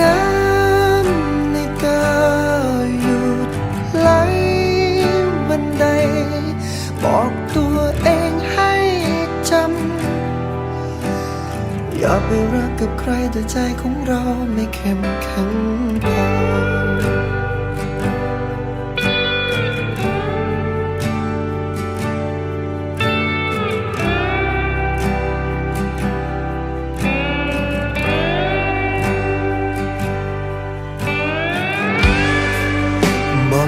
น้ำในกาหยุดไหลวันใดบอกตัวเองให้จำ อย่าไปรักกับใครแต่ใจของเราไม่เข้มแข็งพอ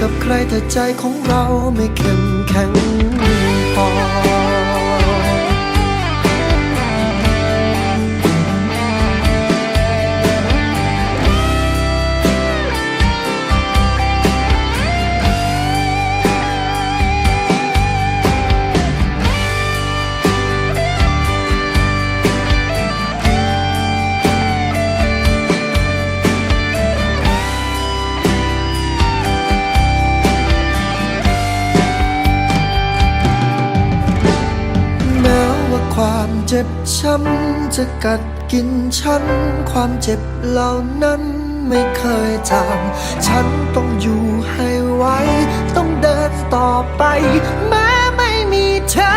กับใครแต่ใจของเราไม่เข้มแข็งพอ เจ็บช้ำจะกัดกินฉัน ความเจ็บเหล่านั้นไม่เคยจางฉันต้องอยู่ให้ไหวต้องเดินต่อไป แม้ไม่มีเธอ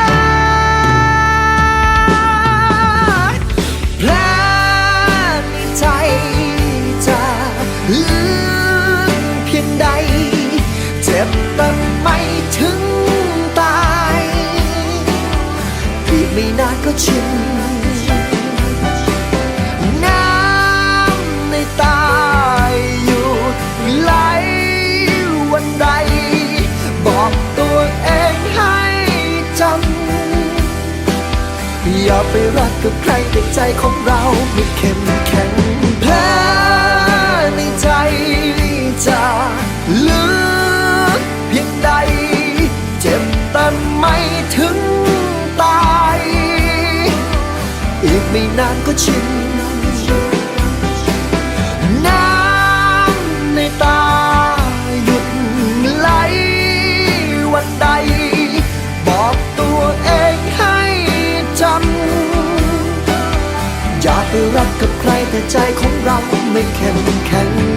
แผลในใจจะลึกเพียงใด เจ็บแต่ไม่ถึง ไปรักกับใครแต่ใจของเราไม่เข้มแข็งแผลในใจจะลึกเพียงใด เจ็บแต่ไม่ถึงตาย อีกไม่นานก็ชิน ใครแต่ใจของเราไม่เข้มแข็ง